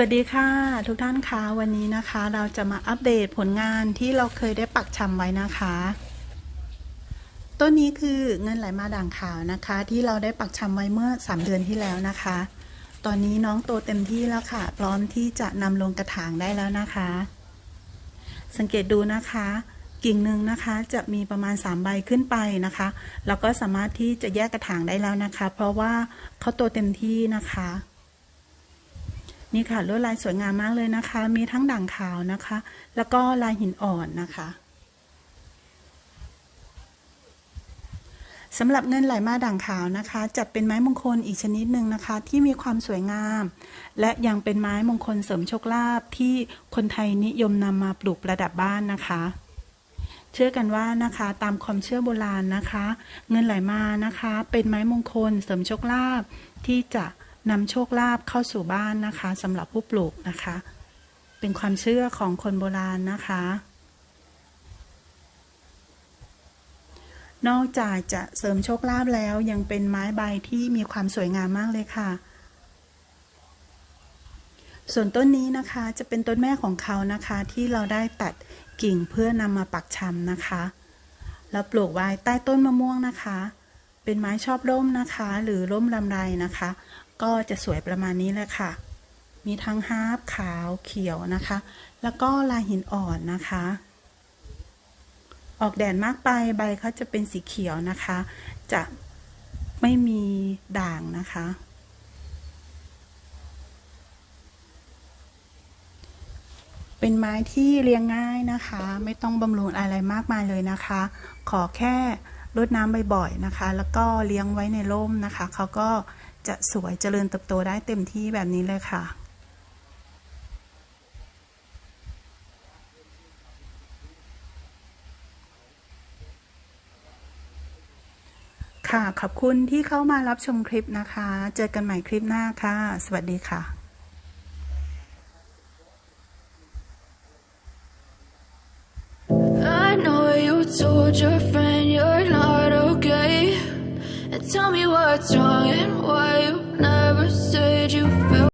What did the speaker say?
สวัสดีค่ะทุกท่านคะวันนี้นะคะเราจะมาอัปเดตผลงานที่เราเคยได้ปักชำไว้นะคะ ต้นนี้คือเงินไหลมาด่างขาวนะคะ ที่เราได้ปักชำไว้เมื่อ 3 เดือนที่แล้วนะคะ ตอนนี้น้องโตเต็มที่แล้วค่ะ พร้อมที่จะนำลงกระถางได้แล้วนะคะ สังเกตดูนะคะ กิ่งหนึ่งนะคะจะมีประมาณ 3 ใบขึ้นไปนะคะแล้วก็สามารถที่จะแยกกระถางได้แล้วนะคะ เพราะว่าเขาโตเต็มที่นะคะ นี่ค่ะลวดลายสวยงามมากเลยนะคะ มีทั้งด่างขาวนะคะ แล้วก็ลายหินอ่อนนะคะสำหรับเงินไหลมาด่างขาวนะคะ จัดเป็นไม้มงคลอีกชนิดหนึ่งนะคะ ที่มีความสวยงาม และยังเป็นไม้มงคลเสริมโชคลาภที่คนไทยนิยมนำมาปลูกประดับบ้านนะคะ เชื่อกันว่านะคะตามความเชื่อโบราณนะคะ เงินไหลมานะคะ เป็นไม้มงคลเสริมโชคลาภที่จะ นำโชคลาภเข้าสู่บ้านนะคะสำหรับผู้ปลูกนะคะ เป็นความเชื่อของคนโบราณนะคะ นอกจากจะเสริมโชคลาภแล้วยังเป็นไม้ใบที่มีความสวยงามมากเลยค่ะ ส่วนต้นนี้นะคะจะเป็นต้นแม่ของเขานะคะ ที่เราได้ตัดกิ่งเพื่อนำมาปักชำนะคะแล้วปลูกไว้ใต้ต้นมะม่วงนะคะ เป็นไม้ชอบร่มนะคะ หรือร่มลำไรนะคะ ก็จะสวยประมาณนี้แหละค่ะ มีทั้งฮาร์ปขาวเขียวนะคะ แล้วก็ลายหินอ่อนนะคะ ออกแดดมากไปใบเขาจะเป็นสีเขียวนะคะ จะไม่มีด่างนะคะ เป็นไม้ที่เลี้ยงง่ายนะคะ ไม่ต้องบำรุงอะไรมากมายเลยนะคะ ขอแค่รดน้ำบ่อยๆนะคะ แล้วก็เลี้ยงไว้ในร่มนะคะ เขาก็ จะสวยเจริญเติบโตได้เต็มที่แบบนี้เลยค่ะ ค่ะ ขอบคุณที่เข้ามารับชมคลิปนะคะ เจอกันใหม่คลิปหน้าค่ะ สวัสดีค่ะ Tell me what's wrong and why you never said you felt